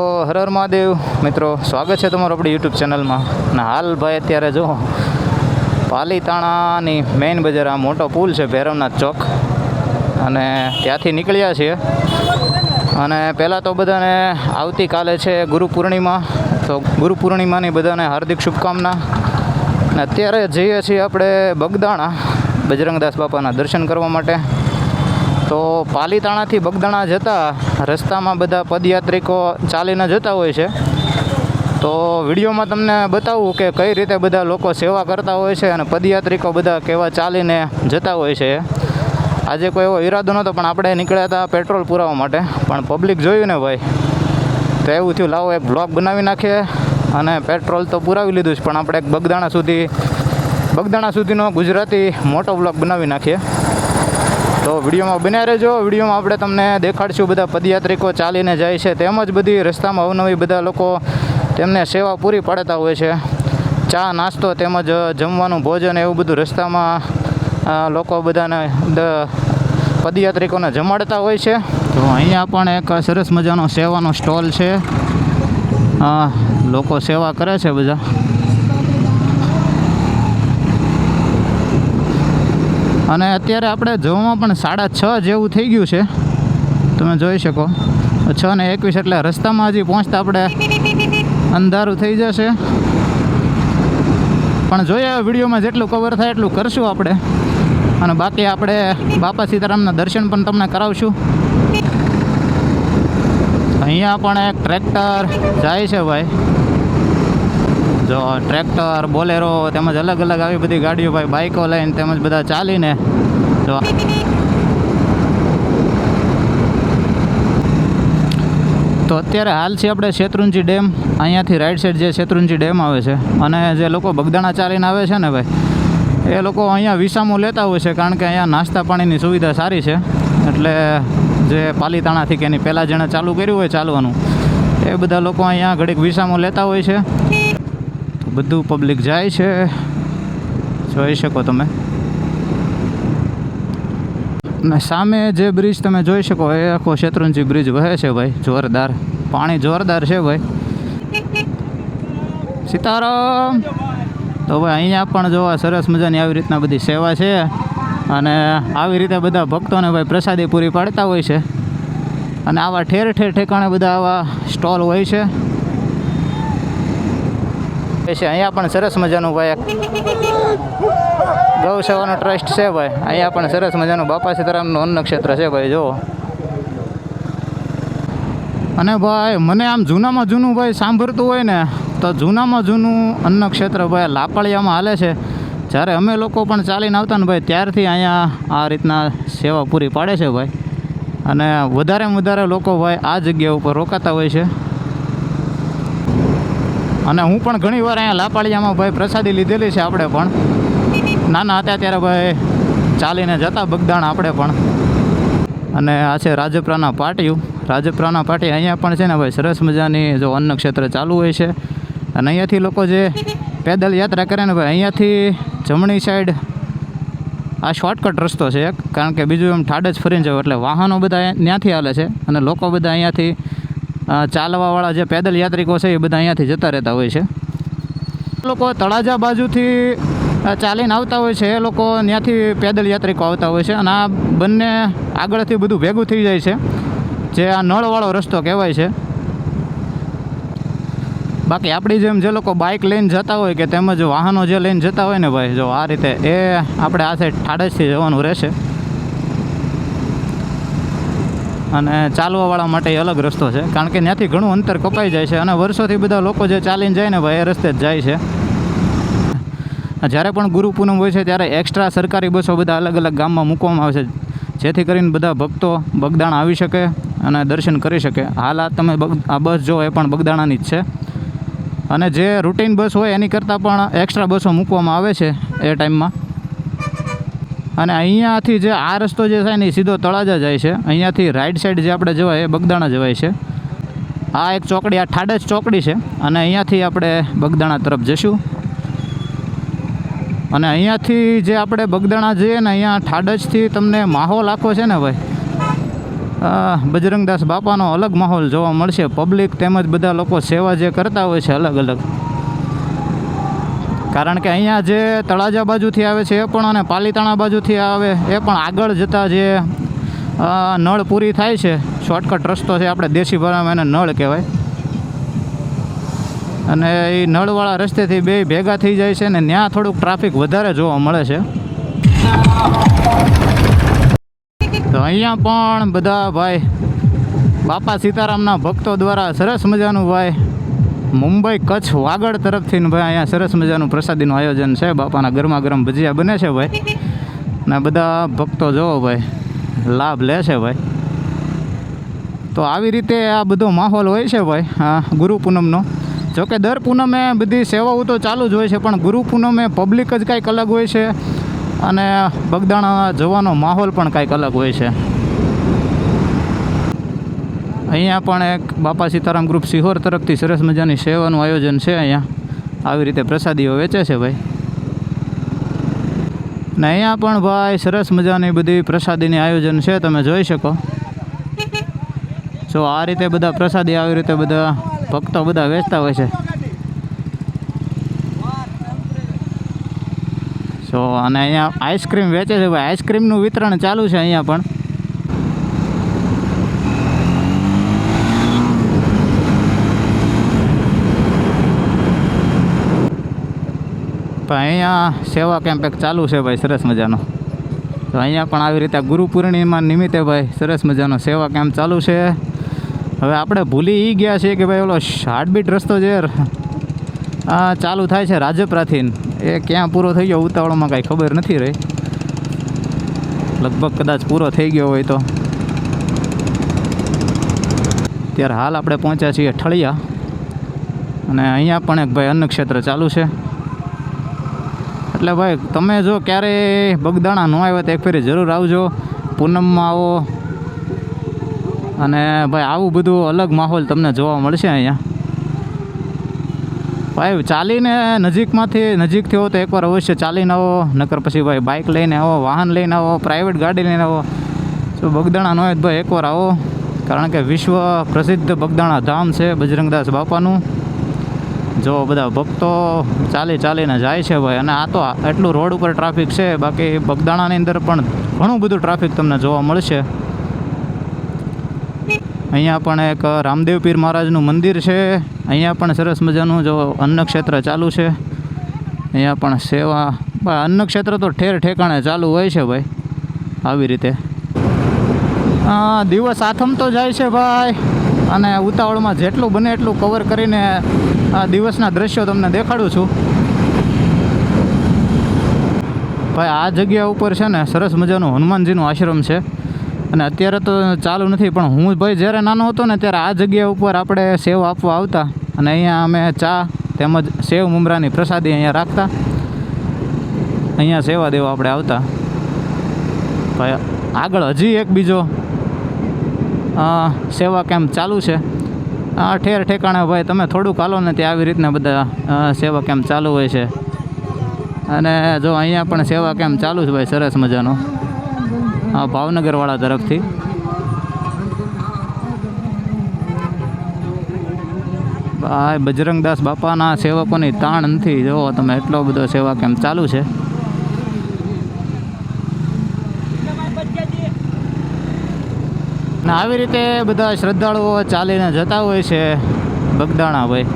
હર હર મહાદેવ. મિત્રો, સ્વાગત છે તમારું આપણી યુટ્યુબ ચેનલમાં. અને હાલ ભાઈ અત્યારે જો પાલીતાણાની મેઇન બજાર, આ મોટો પુલ છે ભૈરવનાથ ચોક. અને ત્યાંથી નીકળ્યા છીએ. અને પહેલાં તો બધાને આવતીકાલે છે ગુરુ પૂર્ણિમા. તો ગુરુ પૂર્ણિમાની બધાને હાર્દિક શુભકામના. અને અત્યારે જઈએ છીએ આપણે બગદાણા, બજરંગદાસ બાપાના દર્શન કરવા માટે. તો પાલીતાણાથી બગદાણા જતા રસ્તામાં બધા પદયાત્રિકો ચાલીને જતા હોય છે. તો વિડીયોમાં તમને બતાવું કે કઈ રીતે બધા લોકો સેવા કરતા હોય છે અને પદયાત્રિકો બધા કેવા ચાલીને જતા હોય છે. આજે કોઈ એવો ઈરાદો નહોતો, પણ આપણે નીકળ્યા હતા પેટ્રોલ પુરાવા માટે. પણ પબ્લિક જોયું ને ભાઈ. તો એવું થયું, લાવો એક બ્લોગ બનાવી નાખીએ અને પેટ્રોલ તો પુરાવી લીધું છે પણ આપણે એક બગદાણા સુધી, બગદાણા સુધીનો ગુજરાતી મોટો બ્લોગ બનાવી નાખીએ. તો વિડીયોમાં બન્યા રહેજો. વિડીયોમાં આપણે તમને દેખાડશું બધા પદયાત્રિકો ચાલીને જાય છે. તેમજ બધી રસ્તામાં અવનવી બધા લોકો તેમને સેવા પૂરી પાડતા હોય છે. ચા, નાસ્તો તેમજ જમવાનું, ભોજન એવું બધું રસ્તામાં લોકો બધાને પદયાત્રિકોને જમાડતા હોય છે. તો અહીંયા પણ એક સરસ મજાનો સેવાનો સ્ટોલ છે. લોકો સેવા કરે છે બધા. અને અત્યારે આપણે જવામાં પણ સાડા છ જેવું થઈ ગયું છે. તમે જોઈ શકો. છ ને એકવીસ એટલે રસ્તામાં હજી પહોંચતા આપણે અંધારું થઈ જશે. પણ જોઈએ વિડીયોમાં જેટલું કવર થાય એટલું કરશું આપણે. અને બાકી આપણે બાપા સીતારામના દર્શન પણ તમને કરાવશું. અહીંયા પણ એક ટ્રેક્ટર જાય છે ભાઈ. જો ટ્રેક્ટર, બોલેરો તેમજ અલગ અલગ આવી બધી ગાડીઓ ભાઈ, બાઇકો લઈને તેમજ બધા ચાલીને જો તો અત્યારે હાલ છે આપણે શેત્રુંજી ડેમ. અહીંયાથી રાઈટ સાઈડ જે શેત્રુંજી ડેમ આવે છે અને જે લોકો બગદાણા ચાલીને આવે છે ને ભાઈ, એ લોકો અહીંયા વિસામો લેતા હોય છે કારણ કે અહીંયા નાસ્તા પાણીની સુવિધા સારી છે. એટલે જે પાલીતાણાથી કે એની પહેલાં જેણે ચાલુ કર્યું હોય ચાલવાનું, એ બધા લોકો અહીંયા ઘડીક વિસામો લેતા હોય છે. બધું પબ્લિક જાય છે. જોઈ શકો તમે. ને સામે જે બ્રિજ તમે જોઈ શકો, એ આખો શેત્રુંજી બ્રિજ વહે છે ભાઈ, જોરદાર. પાણી જોરદાર છે ભાઈ. સીતારામ! તો ભાઈ, અહીંયા પણ જોવા સરસ મજાની આવી રીતના બધી સેવા છે અને આવી રીતે બધા ભક્તોને ભાઈ પ્રસાદી પૂરી પાડતા હોય છે. અને આવા ઠેર ઠેર ઠેકાણે બધા આવા સ્ટોલ હોય છે. એ છે. અહીંયા પણ સરસ મજાનું ભાઈ ગૌ સેવાનો ટ્રસ્ટ છે ભાઈ. અહીંયા પણ સરસ મજાનું બાપા સીતારામનું અન્ન ક્ષેત્ર છે ભાઈ, જુઓ. અને ભાઈ, મને આમ જૂનામાં જૂનું ભાઈ સાંભળતું હોય ને, તો જૂનામાં જૂનું અન્ન ક્ષેત્ર ભાઈ લાપાળિયામાં હાલે છે. જ્યારે અમે લોકો પણ ચાલીને આવતા ને ભાઈ, ત્યારથી અહીંયા આ રીતના સેવા પૂરી પાડે છે ભાઈ. અને વધારેમાં વધારે લોકો ભાઈ આ જગ્યા ઉપર રોકાતા હોય છે. અને હું પણ ઘણી વાર અહીંયા લાપાળિયામાં ભાઈ પ્રસાદી લીધેલી છે આપણે પણ. નાના હતા ત્યારે ભાઈ ચાલીને જતા બગદાણ આપણે પણ. અને આ છે રાજપરાના પાટિયું. રાજપરાના પાટી અહીંયા પણ છે ને ભાઈ સરસ મજાની જો અન્ન ક્ષેત્ર ચાલુ હોય છે. અને અહીંયાથી લોકો જે પેદલ યાત્રા કરે ને ભાઈ અહીંયાથી જમણી સાઈડ આ શોર્ટકટ રસ્તો છે કારણ કે બીજું એમ ઠાડ જ ફરીને જવું, એટલે વાહનો બધા ત્યાંથી હાલે છે અને લોકો બધા અહીંયાથી ચાલવાવાળા જે પેદલ યાત્રિકો છે એ બધા અહીંયાથી જતા રહેતા હોય છે. લોકો તળાજા બાજુથી ચાલીને આવતા હોય છે. એ લોકો ત્યાંથી પેદલ યાત્રિકો આવતા હોય છે. અને આ બંને આગળથી બધું ભેગું થઈ જાય છે, જે આ નળવાળો રસ્તો કહેવાય છે. બાકી આપણી જેમ જે લોકો બાઇક લઈને જતા હોય કે તેમજ વાહનો જે લઈને જતા હોય ને ભાઈ, જો આ રીતે એ આપણે આ સાઈડ ઠાડજથી જવાનું રહેશે. અને ચાલવાવાળા માટે અલગ રસ્તો છે. કારણ કે ત્યાંથી ઘણું અંતર કપાઈ જાય છે અને વર્ષોથી બધા લોકો જે ચાલીને જાય ને ભાઈ, એ રસ્તે જ જાય છે. જ્યારે પણ ગુરુ પૂનમ હોય છે ત્યારે એક્સ્ટ્રા સરકારી બસો બધા અલગ અલગ ગામમાં મૂકવામાં આવે છે. જેથી કરીને બધા ભક્તો બગદાણા આવી શકે અને દર્શન કરી શકે. હાલ આ તમે આ બસ જો એ પણ બગદાણાની જ છે. અને જે રૂટીન બસ હોય એની કરતાં પણ એક્સ્ટ્રા બસો મૂકવામાં આવે છે એ ટાઈમમાં અને અહીંયાથી જે આ રસ્તો જે થાય ને એ સીધો તળાજા જાય છે. અહીંયાથી રાઈટ સાઈડ જે આપણે જવાય એ બગદાણા જવાય છે. આ એક ચોકડી, આ ઠાડજ ચોકડી છે. અને અહીંયાથી આપણે બગદાણા તરફ જઈશું અને અહીંયાથી જે આપણે બગદાણા જઈએ ને અહીંયા ઠાડજથી તમને માહોલ આખો છે ને ભાઈ? બજરંગદાસ બાપાનો અલગ માહોલ જોવા મળશે. પબ્લિક તેમજ બધા લોકો સેવા જે કરતા હોય છે અલગ અલગ. કારણ કે અહીંયા જે તળાજા બાજુથી આવે છે એ પણ અને પાલીતાણા બાજુથી આવે, એ પણ આગળ જતાં જે નળ પૂરી થાય છે શોર્ટકટ રસ્તો છે આપણે દેશી ભાષામાં એને નળ કહેવાય. અને એ નળવાળા રસ્તેથી બે ભેગા થઈ જાય છે ને ત્યાં થોડુંક ટ્રાફિક વધારે જોવા મળે છે. તો અહીંયા પણ બધા ભાઈ, બાપા સીતારામના ભક્તો દ્વારા સરસ મજાનું ભાઈ મુંબઈ કચ્છ વાગડ તરફથી ભાઈ અહીંયા સરસ મજાનું પ્રસાદીનું આયોજન છે. બાપાના ગરમા ગરમ ભજીયા બને છે ભાઈ. ને બધા ભક્તો જોવો ભાઈ, લાભ લે છે ભાઈ. તો આવી રીતે આ બધો માહોલ હોય છે ભાઈ ગુરુ પૂનમનો. જોકે દર પૂનમે બધી સેવાઓ તો ચાલુ જ હોય છે, પણ ગુરુ પૂનમે પબ્લિક જ કાંઈક અલગ હોય છે અને બગદાણા જવાનો માહોલ પણ કાંઈક અલગ હોય છે. અહીંયા પણ એક બાપા સીતારામ ગ્રુપ સિહોર તરફથી સરસ મજાની સેવાનું આયોજન છે અહીંયા. આવી રીતે પ્રસાદીઓ વેચે છે ભાઈ. ને અહીંયા પણ ભાઈ સરસ મજાની બધી પ્રસાદીની આયોજન છે, તમે જોઈ શકો. જો આ રીતે બધા પ્રસાદી આવી રીતે બધા ભક્તો બધા વેચતા હોય છે. જો અને અહીંયા આઈસ્ક્રીમ વેચે છે ભાઈ. આઈસ્ક્રીમનું વિતરણ ચાલુ છે અહીંયા પણ. પણ અહીંયા સેવા કેમ્પ એક ચાલુ છે ભાઈ, સરસ મજાનો. તો અહીંયા પણ આવી રીતે ગુરુ પૂર્ણિમા નિમિત્તે ભાઈ, સરસ મજાનો સેવા કેમ્પ ચાલુ છે. હવે આપણે ભૂલી એ ગયા છીએ કે ભાઈ, ઓલો હાર્ટબીટ રસ્તો જે આ ચાલુ થાય છે રાજપરાથી એ ક્યાં પૂરો થઈ ગયો ઉતાવળમાં કાંઈ ખબર નથી રહી. લગભગ કદાચ પૂરો થઈ ગયો હોય તો. ત્યારે હાલ આપણે પહોંચ્યા છીએ ઠળિયા. અને અહીંયા પણ એક ભાઈ અન્નક્ષેત્ર ચાલુ છે. એટલે ભાઈ, તમે જો ક્યારે બગદાણા ન આવ્યા તો એક ફેરી જરૂર આવજો. પૂનમમાં આવો. અને ભાઈ, આવું બધું અલગ માહોલ તમને જોવા મળશે અહીંયા. ભાઈ, ચાલીને નજીકમાંથી, નજીકથી હો તો એકવાર અવશ્ય ચાલીને આવો. નકર પછી ભાઈ બાઇક લઈને આવો, વાહન લઈને આવો પ્રાઇવેટ ગાડી લઈને આવો. તો બગદાણા ન હોય તો ભાઈ, એકવાર આવો. કારણ કે વિશ્વ પ્રસિદ્ધ બગદાણા ધામ છે બજરંગદાસ બાપાનું. જો બધા ભક્તો ચાલી ચાલીને જાય છે ભાઈ, અને આ તો એટલું રોડ ઉપર ટ્રાફિક છે, બાકી બગદાણાની અંદર પણ ઘણું બધું ટ્રાફિક તમને જોવા મળશે. અહીંયા પણ એક રામદેવ પીર મહારાજનું મંદિર છે, અહીંયા પણ સરસ મજાનું જો અન્નક્ષેત્ર ચાલુ છે. અહીંયા પણ સેવા ભાઈ અન્ન ક્ષેત્ર તો ઠેર ઠેકાણે ચાલુ હોય છે ભાઈ, આવી રીતે. દિવસ આથમ તો જાય છે ભાઈ, અને ઉતાવળમાં જેટલું બને એટલું કવર કરીને આ દિવસના દ્રશ્યો તમને દેખાડું છું. ભાઈ, આ જગ્યા ઉપર છે ને સરસ મજાનું હનુમાનજીનું આશ્રમ છે. અને અત્યારે તો ચાલુ નથી, પણ હું ભાઈ જ્યારે નાનો હતો ને ત્યારે આ જગ્યા ઉપર આપણે સેવ આપવા આવતા. અને અહીંયા અમે ચા તેમજ સેવ મુમરાની પ્રસાદી અહીંયા રાખતા. અહીંયા સેવા દેવા આપણે આવતા. ભાઈ, આગળ હજી એક બીજો સેવા કેમ્પ ચાલુ છે. આ ઠેર ઠેકાણે ભાઈ, તમે થોડુંક હાલો ને ત્યાં આવી રીતના બધા સેવા કેમ્પ ચાલુ હોય છે. અને જો અહીંયા પણ સેવા કેમ્પ ચાલુ છે ભાઈ, સરસ મજાનો. હા ભાવનગરવાળા તરફથી. ભાઈ, બજરંગદાસ બાપાના સેવકોની તાણ નથી. જોવો તમે એટલો બધો સેવા કેમ્પ ચાલુ છે. ને આવી રીતે બધા શ્રદ્ધાળુઓ ચાલીને જતા હોય છે બગદાણા ભાઈ.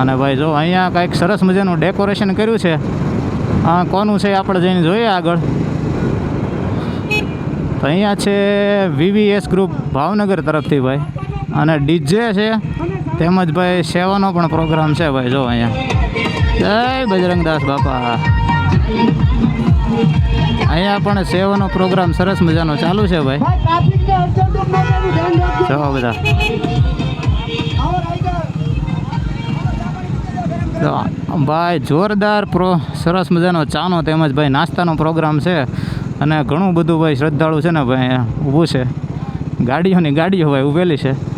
અને ભાઈ જો અહીંયા કાંઈક સરસ મજાનું ડેકોરેશન કર્યું છે. આ કોનું છે આપણે જઈને જોઈએ આગળ. તો અહીંયા છે વીવીએસ ગ્રુપ ભાવનગર તરફથી ભાઈ. અને ડીજે છે, તેમજ ભાઈ સેવાનો પણ પ્રોગ્રામ છે ભાઈ જો અહીંયા. જય બજરંગદાસ બાપા. અહીંયા પણ સેવાનો પ્રોગ્રામ સરસ મજાનો ચાલુ છે ભાઈ. જો બધા. તો ભાઈ જોરદાર પ્રો સરસ મજાનો ચાનો તેમજ ભાઈ નાસ્તાનો પ્રોગ્રામ છે. અને ઘણું બધું ભાઈ શ્રદ્ધાળુ છે ને ભાઈ અહીંયા ઊભું છે. ગાડીઓની ગાડીઓ ભાઈ ઊભેલી છે.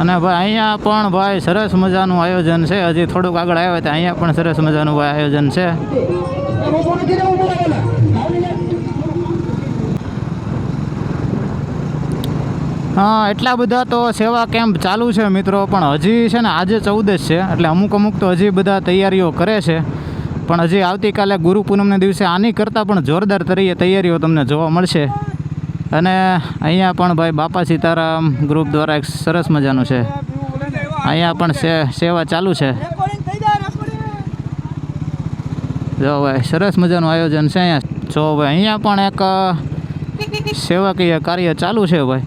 અને ભાઈ, અહીંયા પણ ભાઈ સરસ મજાનું આયોજન છે. હજી થોડુંક આગળ આવ્યા તો અહીંયા પણ સરસ મજાનું ભાઈ આયોજન છે. હા, એટલા બધા તો સેવા કેમ્પ ચાલુ છે મિત્રો, પણ હજી છે ને આજે ચૌદસ છે, એટલે અમુક અમુક તો હજી બધા તૈયારીઓ કરે છે. પણ હજી આવતીકાલે ગુરુ પૂનમને દિવસે આની કરતાં પણ જોરદાર તરીકે તૈયારીઓ તમને જોવા મળશે. અને અહીંયા પણ ભાઈ બાપા સીતારામ ગ્રુપ દ્વારા એક સરસ મજાનું છે. અહીંયા પણ સે- સેવા ચાલુ છે. જો ભાઈ સરસ મજાનું આયોજન છે અહીંયા. જો ભાઈ અહીંયા પણ એક સેવાકીય કાર્ય ચાલુ છે ભાઈ.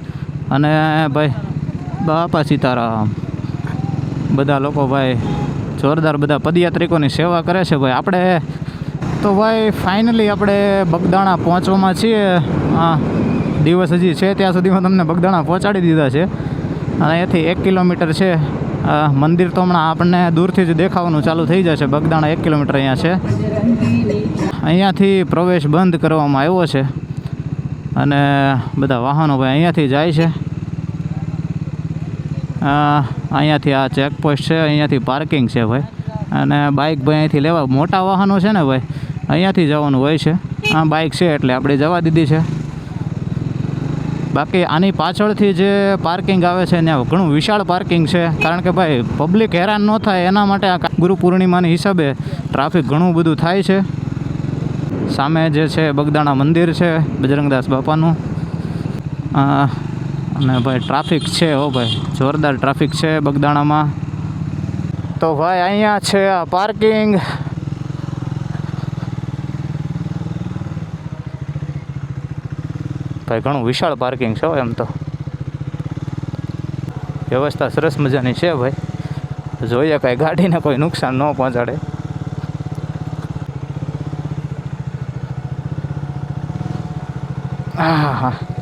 અને ભાઈ બાપા સીતારામ. બધા લોકો ભાઈ જોરદાર બધા પદયાત્રિકોની સેવા કરે છે ભાઈ. આપણે તો ભાઈ ફાઇનલી આપણે બગદાણા પહોંચવામાં છીએ. હા. દિવસ હજી છે, ત્યાં સુધીમાં તમને બગદાણા પહોંચાડી દીધા છે. અને અહીંયાથી એક કિલોમીટર છે. મંદિર તો હમણાં આપણને દૂરથી જ દેખાવાનું ચાલુ થઈ જશે. બગદાણા એક કિલોમીટર અહીંયા છે. અહીંયાથી પ્રવેશ બંધ કરવામાં આવ્યો છે. અને બધા વાહનો ભાઈ અહીંયાથી જાય છે. અહીંયાથી આ ચેકપોસ્ટ છે. અહીંયાથી પાર્કિંગ છે ભાઈ. અને બાઇક ભાઈ અહીંથી લેવા, મોટા વાહનો છે ને ભાઈ, અહીંયાથી જવાનું હોય છે. આ બાઇક છે એટલે આપણે જવા દીધી છે. બાકી આની પાછળથી જે પાર્કિંગ આવે છે ત્યાં ઘણું વિશાળ પાર્કિંગ છે, કારણ કે ભાઈ પબ્લિક હેરાન ન થાય એના માટે આ ગુરુ પૂર્ણિમાની હિસાબે ટ્રાફિક ઘણું બધું થાય છે. સામે જે છે બગદાણા મંદિર છે, બજરંગદાસ બાપાનું. અને ભાઈ ટ્રાફિક છે હો ભાઈ, જોરદાર ટ્રાફિક છે બગદાણામાં. તો ભાઈ અહીંયા છે આ પાર્કિંગ ભાઈ, ઘણું વિશાળ પાર્કિંગ છે એમ તો. વ્યવસ્થા સરસ મજાની છે ભાઈ. જોઈએ કાંઈ ગાડીને કોઈ નુકસાન ન પહોંચાડે. હા હા.